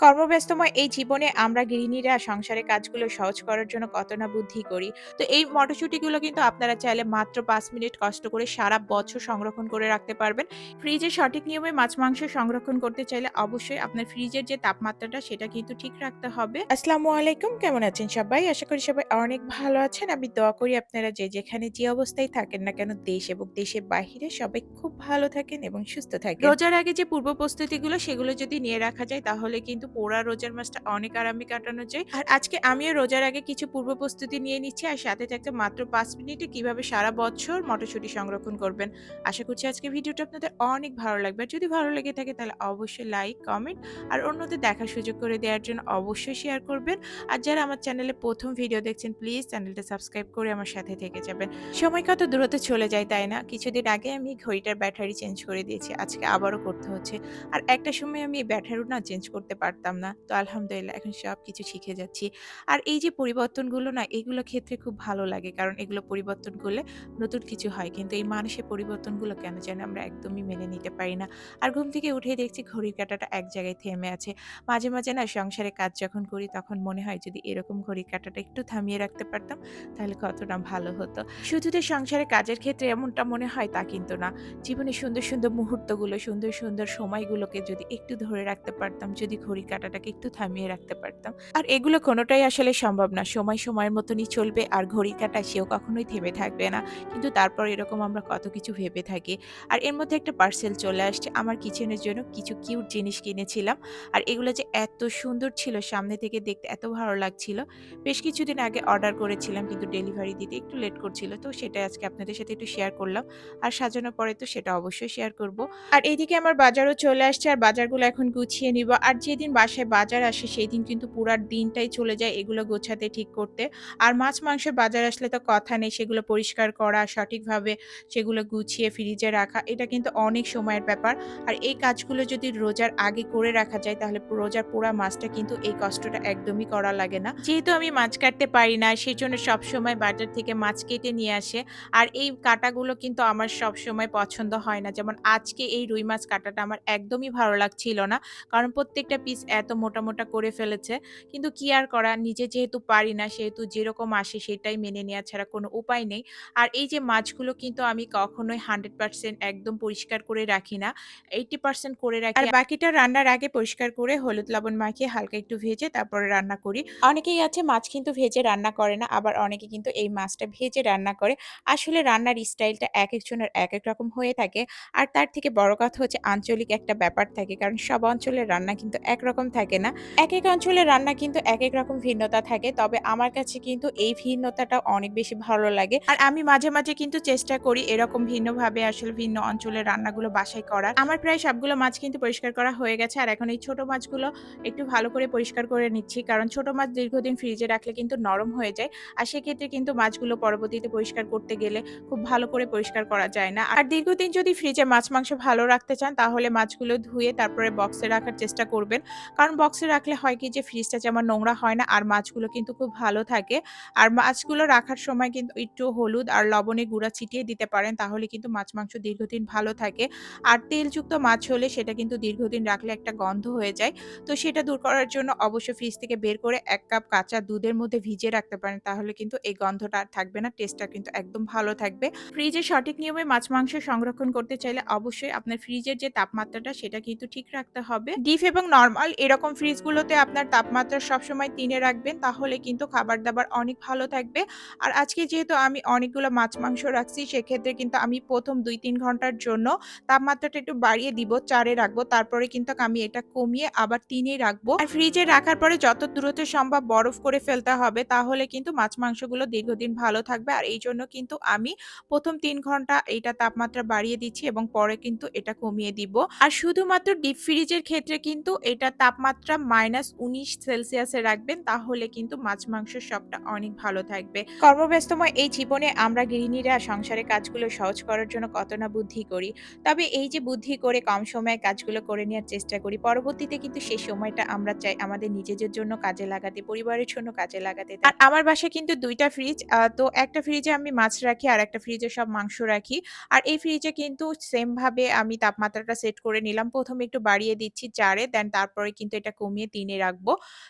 কর্মব্যস্তময় এই জীবনে আমরা গৃহিণীরা সংসারের কাজগুলো সহজ করার জন্য কত না বুদ্ধি করি। তো এই মটরশুঁটিগুলো কিন্তু আপনারা চাইলে মাত্র ৫ মিনিট কষ্ট করে সারা বছর সংরক্ষণ করে রাখতে পারবেন। ফ্রিজে সঠিক নিয়মে মাছ-মাংস সংরক্ষণ করতে চাইলে অবশ্যই আপনার ফ্রিজের যে তাপমাত্রাটা সেটা কিন্তু ঠিক রাখতে হবে। আসসালামু আলাইকুম, কেমন আছেন সবাই? আশা করি সবাই অনেক ভালো আছেন। আমি দোয়া করি আপনারা যে যেখানে যে অবস্থায় থাকেন না কেন দেশ এবং দেশের বাহিরে সবাই খুব ভালো থাকেন এবং সুস্থ থাকেন। রোজার আগে যে পূর্ব প্রস্তুতিগুলো সেগুলো যদি নিয়ে রাখা যায় তাহলে কিন্তু পোড়া রোজার মাসটা অনেক আরামে কাটানো যায়। আর আজকে আমিও রোজার আগে কিছু পূর্ব প্রস্তুতি নিয়ে নিচ্ছি আর সাথে থাকতে মাত্র পাঁচ মিনিটে কীভাবে সারা বছর মটরশুঁটি সংরক্ষণ করবেন। আশা করছি আজকে ভিডিওটা আপনাদের অনেক ভালো লাগবে। আর যদি ভালো লেগে থাকে তাহলে অবশ্যই লাইক, কমেন্ট আর অন্যদের দেখার সুযোগ করে দেওয়ার জন্য অবশ্যই শেয়ার করবেন। আর যারা আমার চ্যানেলে প্রথম ভিডিও দেখছেন প্লিজ চ্যানেলটা সাবস্ক্রাইব করে আমার সাথে থেকে যাবেন। সময় কত দ্রুত চলে যায় তাই না? কিছুদিন আগে আমি ঘড়িটার ব্যাটারি চেঞ্জ করে দিয়েছি। আজকে আবারও করতে হচ্ছে। আর একটা সময় আমি ব্যাটারিও না চেঞ্জ করতে পারতাম না। তো আলহামদুলিল্লাহ এখন সবকিছু শিখে যাচ্ছি। আর এই যে পরিবর্তনগুলো না এগুলো ক্ষেত্রে খুব ভালো লাগে। কারণ এগুলো পরিবর্তন করলে নতুন কিছু হয়। কিন্তু এই মানুষের পরিবর্তনগুলো কেন যেন আমরা একদমই মেনে নিতে পারি না। আর ঘুম থেকে উঠে দেখছি ঘড়ির কাঁটাটা এক জায়গায় থেমে আছে। মাঝে, মাঝে না সংসারে কাজ যখন করি তখন মনে হয় যদি এরকম ঘড়ির কাঁটাটা একটু থামিয়ে রাখতে পারতাম তাহলে কতটা ভালো হতো। শুধু যে সংসারে কাজের ক্ষেত্রে এমনটা মনে হয় তা কিন্তু না। জীবনের সুন্দর, সুন্দর মুহূর্তগুলো, সুন্দর, সুন্দর সময়গুলোকে যদি একটু ধরে রাখতে পারতাম, যদি কাঁটাটাকে একটু থামিয়ে রাখতে পারতাম। আর এগুলো কোনোটাই আসলে সম্ভব না। সময় সময়ের মতনই চলবে আর ঘড়ি কাঁটা সেও কখনোই থেমে থাকবে না। কিন্তু তারপর এরকম আমরা কত কিছু ভেবে থাকি। আর এর মধ্যে একটা পার্সেল চলে আসছে। আমার কিচেনের জন্য কিছু কিউট জিনিস কিনেছিলাম। আর এগুলো যে এত সুন্দর ছিল সামনে থেকে দেখতে, এত ভালো লাগছিল। বেশ কিছুদিন আগে অর্ডার করেছিলাম কিন্তু ডেলিভারি দিতে একটু লেট করছিল। তো সেটা আজকে আপনাদের সাথে একটু শেয়ার করলাম। আর সাজানোর পরে তো সেটা অবশ্যই শেয়ার করব। আর এইদিকে আমার বাজারও চলে আসছে আর বাজারগুলো এখন গুছিয়ে নিব। আর যেদিন বাসায় বাজার আসে সেই দিন কিন্তু পুরার দিনটাই চলে যায় এগুলো গোছাতে ঠিক করতে। আর মাছ মাংসের বাজার আসলে তো কথা নেই সেগুলো পরিষ্কার করা, সঠিকভাবে সেগুলো গুছিয়ে ফ্রিজে রাখা এটা কিন্তু অনেক সময়ের ব্যাপার। আর এই কাজগুলো যদি রোজার আগে করে রাখা যায় তাহলে রোজার পুরা মাছটা কিন্তু এই কষ্টটা একদমই করা লাগে না। যেহেতু আমি মাছ কাটতে পারি না সেই জন্য সবসময় বাজার থেকে মাছ কেটে নিয়ে আসে। আর এই কাটাগুলো কিন্তু আমার সবসময় পছন্দ হয় না। যেমন আজকে এই রুই মাছ কাটাটা আমার একদমই ভালো লাগছিল না। কারণ প্রত্যেকটা পিস এত মোটা, মোটা করে ফেলেছে। কিন্তু কি আর করা নিজে যেহেতু পারি না সেহেতু যেরকম আসে সেটাই মেনে নেওয়া ছাড়া কোনো উপায় নেই। আর এই যে মাছগুলো কিন্তু আমি কখনোই 100% একদম পরিষ্কার করে রাখি না। 80% করে রাখি। আর বাকিটা রান্নার আগে পরিষ্কার করে হলুদ লবণ মাখিয়ে হালকা একটু ভেজে তারপরে রান্না করি। অনেকেই আছে মাছ কিন্তু ভেজে রান্না করে না। আবার অনেকে কিন্তু এই মাছটা ভেজে রান্না করে। আসলে রান্নার স্টাইলটা এক একজনের এক এক রকম হয়ে থাকে। আর তার থেকে বড় কথা হচ্ছে আঞ্চলিক একটা ব্যাপার থাকে। কারণ সব অঞ্চলের রান্না কিন্তু একরকম থাকে না। এক এক অঞ্চলের রান্না কিন্তু এক এক রকম ভিন্নতা থাকে। তবে আমার কাছে কিন্তু এই ভিন্নতাটা অনেক বেশি ভালো লাগে। আর আমি মাঝে, মাঝে কিন্তু চেষ্টা করি এরকম ভিন্নভাবে আসলে ভিন্ন অঞ্চলের রান্নাগুলো বাসায় করার। আমার প্রায় সবগুলো মাছ কিন্তু পরিষ্কার করা হয়ে গেছে। আর এখন এই ছোট মাছগুলো একটু ভালো করে পরিষ্কার করে নিচ্ছি। কারণ ছোট মাছ দীর্ঘদিন ফ্রিজে রাখলে কিন্তু নরম হয়ে যায়। আর সেক্ষেত্রে কিন্তু মাছগুলো পরবর্তীতে পরিষ্কার করতে গেলে খুব ভালো করে পরিষ্কার করা যায় না। আর দীর্ঘদিন যদি ফ্রিজে মাছ মাংস ভালো রাখতে চান তাহলে মাছগুলো ধুয়ে তারপরে বক্সে রাখার চেষ্টা করবেন। কারণ বক্সে রাখলে হয় কি যে ফ্রিজটা যেমন নোংরা হয় না, আর মাছগুলো কিন্তু খুব ভালো থাকে। আর মাছগুলো রাখার সময় কিন্তু একটু হলুদ আর লবণের গুঁড়া ছিটিয়ে দিতে পারেন, তাহলে কিন্তু মাছ মাংস দীর্ঘদিন ভালো থাকে। আর তেলযুক্ত মাছ হলে সেটা কিন্তু দীর্ঘদিন রাখলে একটা গন্ধ হয়ে যায়। তো সেটা দূর করার জন্য অবশ্যই ফ্রিজ থেকে বের করে এক কাপ কাঁচা দুধের মধ্যে ভিজিয়ে রাখতে পারেন। তাহলে কিন্তু এই গন্ধটা আর থাকবে না। টেস্টটা কিন্তু একদম ভালো থাকবে। ফ্রিজে সঠিক নিয়মে মাছ মাংস সংরক্ষণ করতে চাইলে অবশ্যই আপনার ফ্রিজের যে তাপমাত্রাটা সেটা কিন্তু ঠিক রাখতে হবে। ডিপ এবং নরমাল এরকম ফ্রিজগুলোতে আপনার তাপমাত্রা সবসময় ৩ এ রাখবেন, তাহলে কিন্তু খাবার-দাবার অনেক ভালো থাকবে। আর আজকে যেহেতু আমি অনেকগুলো মাছ, মাংস রাখছি, সেক্ষেত্রে কিন্তু আমি ১ম ২-৩ ঘণ্টার জন্য তাপমাত্রাটা একটু বাড়িয়ে দিব, চারে রাখব। তারপরে কিন্তু আমি এটা কমিয়ে আবার ৩ এ রাখব। আর ফ্রিজে রাখার পরে যত দ্রুত সম্ভব বরফ করে ফেলতে হবে, তাহলে কিন্তু মাছ, মাংসগুলো দীর্ঘদিন ভালো থাকবে। আর এই জন্য কিন্তু আমি ১ম ৩ ঘণ্টা এইটা তাপমাত্রা বাড়িয়ে দিচ্ছি এবং পরে কিন্তু এটা কমিয়ে দিব। আর শুধুমাত্র ডিপ ফ্রিজের ক্ষেত্রে কিন্তু এটার তাপমাত্রা -১৯ সেলসিয়াসে রাখবেন তাহলে কিন্তু মাছ মাংসের সবটা অনেক ভালো থাকবে। কর্মব্যস্তময় এই জীবনে আমরা গৃহিণীরা সংসারের কাজগুলো সহজ করার জন্য কত না বুদ্ধি করি। তবে এই যে বুদ্ধি করে কম সময়ে কাজগুলো করে নেওয়ার চেষ্টা করি পরবর্তীতে কিন্তু সেই সময়টা আমরা চাই আমাদের নিজেদের জন্য কাজে লাগাতে, পরিবারের জন্য কাজে লাগাতে। আর আমার বাসায় কিন্তু দুইটা ফ্রিজ তো একটা ফ্রিজে আমি মাছ রাখি আর একটা ফ্রিজে সব মাংস রাখি। আর এই ফ্রিজে কিন্তু সেম ভাবে আমি তাপমাত্রাটা সেট করে নিলাম। প্রথমে একটু বাড়িয়ে দিচ্ছি চারে দেন তারপর তারপরে কিন্তু এটা কমিয়ে ৩ এ রাখব।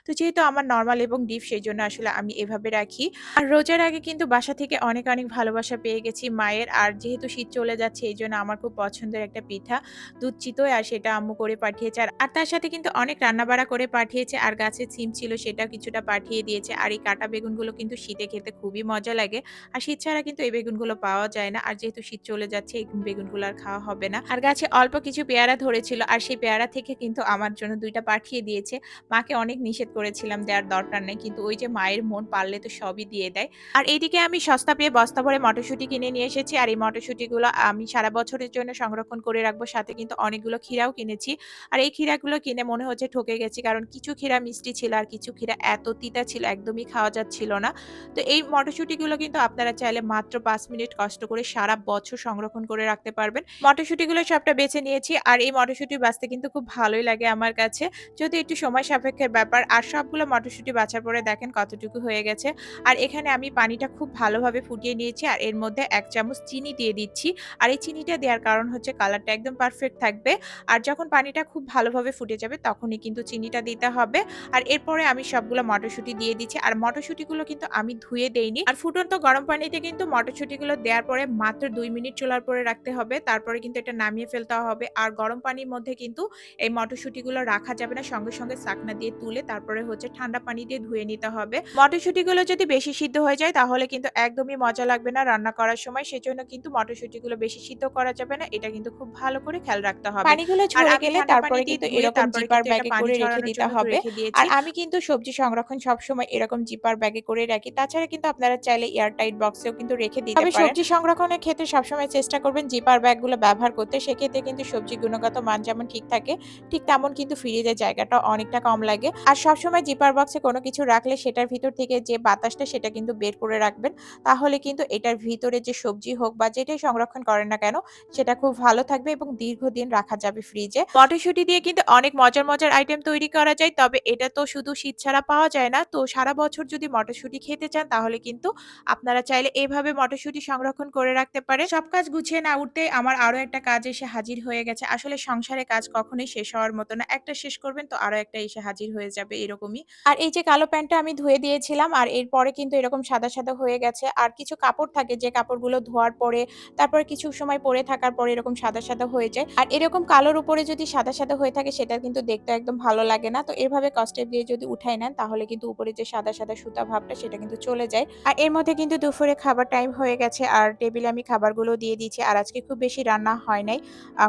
তো যেহেতু আমার নরমাল এবং ডিপ সেজন্য আসলে আমি এভাবে রাখি। আর রোজার আগে কিন্তু বাসা থেকে অনেক, অনেক ভালোবাসা পেয়ে গেছি মায়ের। আর যেহেতু শীত চলে যাচ্ছে এইজন্য আমার খুব পছন্দের একটা পিঠা দুধ চিতই আর সেটা আম্মু করে পাঠিয়েছে। আর তার সাথে কিন্তু অনেক রান্নাবাড়া করে পাঠিয়েছে। আর গাছের সিম ছিল সেটাও কিছুটা পাঠিয়ে দিয়েছে। আর এই কাটা বেগুনগুলো কিন্তু শীতে খেতে খুবই মজা লাগে। আর শীত ছাড়া কিন্তু এই বেগুনগুলো পাওয়া যায় না। আর যেহেতু শীত চলে যাচ্ছে এই বেগুনগুলো আর খাওয়া হবে না। আর গাছে অল্প কিছু পেয়ারা ধরেছিল আর সেই পেয়ারা থেকে কিন্তু আমার জন্য ২ টা পাঠিয়ে দিয়েছে। মাকে অনেক নিষেধ করেছিলাম দেওয়ার দরকার নেই। কিন্তু ওই যে মায়ের মন পারলে তো সবই দিয়ে দেয়। আর এইদিকে আমি সস্তা পেয়ে বস্তা ভরে মটরশুঁটি কিনে নিয়ে এসেছি। আর এই মটরশুঁটিগুলো আমি সারা বছরের জন্য সংরক্ষণ করে রাখব। সাথে কিন্তু অনেকগুলো ক্ষীরাও কিনেছি। আর এই ক্ষীরাগুলো কিনে মনে হচ্ছে ঠকে গেছি। কারণ কিছু ক্ষীরা মিষ্টি ছিল আর কিছু ক্ষীরা এত তিতা ছিল, একদমই খাওয়া যাচ্ছিল না। তো এই মটরশুঁটিগুলো কিন্তু আপনারা চাইলে মাত্র পাঁচ মিনিট কষ্ট করে সারা বছর সংরক্ষণ করে রাখতে পারবেন। মটরশুঁটিগুলো সবটা বেছে নিয়েছি। আর এই মটরশুঁটি বাঁচতে কিন্তু খুব ভালোই লাগে আমার কাছে। যদিও একটু সময় সাপেক্ষের ব্যাপার। আর সবগুলো মটরশুঁটি বাছার পরে দেখেন কতটুকু হয়ে গেছে। আর এখানে আমি পানিটা খুব ভালোভাবে ফুটিয়ে নিয়েছি। আর এর মধ্যে ১ চামচ চিনি দিয়ে দিচ্ছি। আর এই চিনিটা দেওয়ার কারণ হচ্ছে কালারটা একদম পারফেক্ট থাকবে। আর যখন পানিটা খুব ভালোভাবে ফুটে যাবে, তখনই কিন্তু চিনিটা দিতে হবে। আর এরপরে আমি সবগুলো মটরশুঁটি দিয়ে দিচ্ছি। আর মটরশুঁটিগুলো কিন্তু আমি ধুয়ে দেইনি। আর ফুটন্ত গরম পানিতে কিন্তু মটরশুঁটিগুলো দেওয়ার পরে মাত্র দুই মিনিট চুলার পরে রাখতে হবে। তারপরে কিন্তু এটা নামিয়ে ফেলতে হবে। আর গরম পানির মধ্যে কিন্তু এই মটরশুঁটিগুলো রাখা যাবে না। সঙ্গে, সঙ্গে ছাঁকনা দিয়ে তুলে তারপরে হচ্ছে ঠান্ডা পানি দিয়ে ধুয়ে নিতে হবে। মটরশুঁটিগুলো যদি বেশি সিদ্ধ হয়ে যায় তাহলে কিন্তু একদমই মজা লাগবে না রান্না করার সময়। সেজন্য কিন্তু মটরশুঁটিগুলো বেশি সিদ্ধ করা যাবে না। এটা কিন্তু খুব ভালো করে খেয়াল রাখতে হবে। পানিগুলো ঝরে আমি গেলে তারপরে কিন্তু এরকম জিপার ব্যাগে করে রেখে দিতে হবে। আর আমি কিন্তু সবজি সংরক্ষণ সবসময় এরকম জিপার ব্যাগে করে রাখি। তাছাড়া কিন্তু আপনারা চাইলে এয়ার টাইট বক্সেও কিন্তু রেখে দিতে পারেন। সবজি সংরক্ষণের ক্ষেত্রে সবসময় চেষ্টা করবেন জিপার ব্যাগগুলো ব্যবহার করতে। সেক্ষেত্রে কিন্তু সবজি গুণগত মান যেমন ঠিক থাকে, ঠিক তেমন কিন্তু ফ্রিজের জায়গাটাও অনেকটা কম লাগে। আর সবসময় জিপার বক্সে কোনো কিছু রাখলে সেটার ভিতর থেকে যে বাতাসটা সেটা কিন্তু বের করে রাখবেন। তাহলে কিন্তু এটার ভিতরে যে সবজি হোক বা যেটাই সংরক্ষণ করেন না কেন সেটা খুব ভালো থাকবে এবং দীর্ঘদিন রাখা যাবে ফ্রিজে। মটরশুঁটি দিয়ে কিন্তু অনেক মজার, মজার আইটেম তৈরি করা যায়। তবে এটা তো শুধু শীত ছাড়া পাওয়া যায় না। তো সারা বছর যদি মটরশুঁটি খেতে চান তাহলে কিন্তু আপনারা চাইলে এভাবে মটরশুঁটি সংরক্ষণ করে রাখতে পারে সব কাজ গুছিয়ে না উঠতে আমার আরও একটা কাজ এসে হাজির হয়ে গেছে। আসলে সংসারে কাজ কখনোই শেষ হওয়ার মতো না। একটা শেষ করবেন তো আরও একটা এসে হাজির হয়ে যাবে এরকমই। আর এই যে কালো প্যান্টটা আমি ধুয়ে দিয়েছিলাম আর এরপরে কিন্তু এরকম সাদা, সাদা হয়ে গেছে। আর কিছু কাপড় থাকে যে কাপড়গুলো ধোয়ার পরে তারপর কিছু সময় পরে থাকার পরে এরকম সাদা, সাদা হয়ে যায়। আর এরকম কালোর উপরে যদি সাদা, সাদা হয়ে থাকে সেটা কিন্তু দেখতে একদম ভালো লাগে না। তো এভাবে কস্টেপ দিয়ে যদি উঠায় নেন তাহলে কিন্তু উপরে যে সাদা, সাদা সুতা ভাবটা সেটা কিন্তু চলে যায়। আর এর মধ্যে কিন্তু দুপুরে খাবার টাইম হয়ে গেছে আর টেবিলে আমি খাবারগুলো দিয়ে দিয়েছি। আর আজকে খুব বেশি রান্না হয় নাই।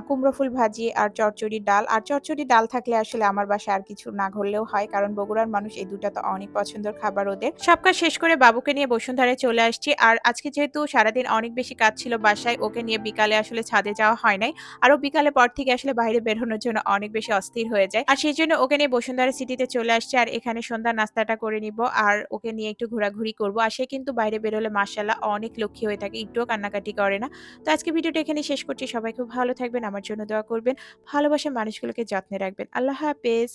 কুমড়ো ফুল ভাজি আর চচ্চড়ির ডাল। আর চচ্চড়ির ডাল থাকলে আসলে আমার বাসায় আর কিছু না ঘরলেও হয়। কারণ বগুড়ার মানুষ এই ২ টা তো অনেক পছন্দের খাবার ওদের। সব কাজ শেষ করে বাবুকে নিয়ে বসুন্ধরায় চলে আসছি। আর আজকে যেহেতু সারাদিন অনেক বেশি কাজ ছিল বাসায়, ওকে নিয়ে বিকালে আসলে ছাদে যাওয়া হয় নাই। আর ও বিকালে পর থেকে আসলে বাইরে বের হনোর জন্য অনেক বেশি অস্থির হয়ে যায়। আর সেজন্য ওকে নিয়ে বসুন্ধরা সিটিতে চলে আসছি। আর এখানে সন্ধ্যা নাস্তাটা করে নিব। আর ওকে নিয়ে একটু ঘোরাঘুরি করব। আর সে কিন্তু বাইরে বের হলে মাশাআল্লাহ অনেক লক্ষ্মী হয়ে থাকে। একটুও কান্নাকাটি করে না। তো আজকে ভিডিওটা এখানে শেষ করছি। সবাই খুব ভালো থাকবেন। আমার জন্য দোয়া করবেন। ভালোবাসার মানুষগুলোকে যত্নে রাখবেন। আল্লাহ হাফেজ।